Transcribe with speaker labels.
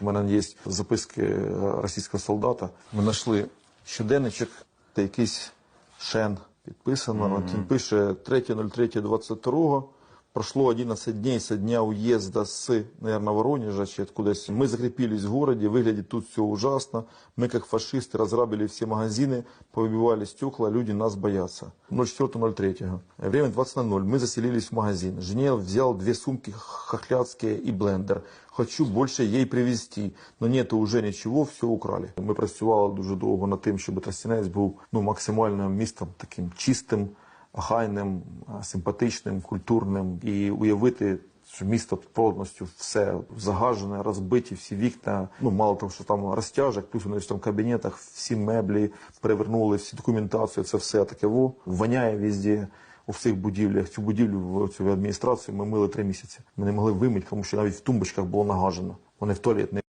Speaker 1: У мене є записки е, російського солдата. Ми знайшли щоденничок та якийсь шен підписано. От він пише 3.03.22. Прошло 11 дней со дня уезда с, наверное, Воронежа, чи откуда-то. Мы закрепились в городе, выглядит тут все ужасно. Мы, как фашисты, разграбили все магазины, повыбивали стекла, люди нас боятся. 04.03. Время 20.00. Мы заселились в магазин. Жене взял две сумки хохлядские и блендер. Хочу больше ей привезти, но нету уже нічого, все украли. Ми працювали дуже довго над тим, щоб Тростянець був ну, максимально містом таким чистим, охайним, симпатичним, культурним і уявити, що місто повністю все загажене, розбиті, всі вікна. Ну мало того, що там розтяжок, плюс вони ж там кабінетах, всі меблі перевернули, всі документацію, це все таке во воняє везде. У всіх будівлях цю будівлю цю адміністрацію ми мили три місяці. Ми не могли вимити, тому що навіть в тумбочках було нагажено. Вони в туалет не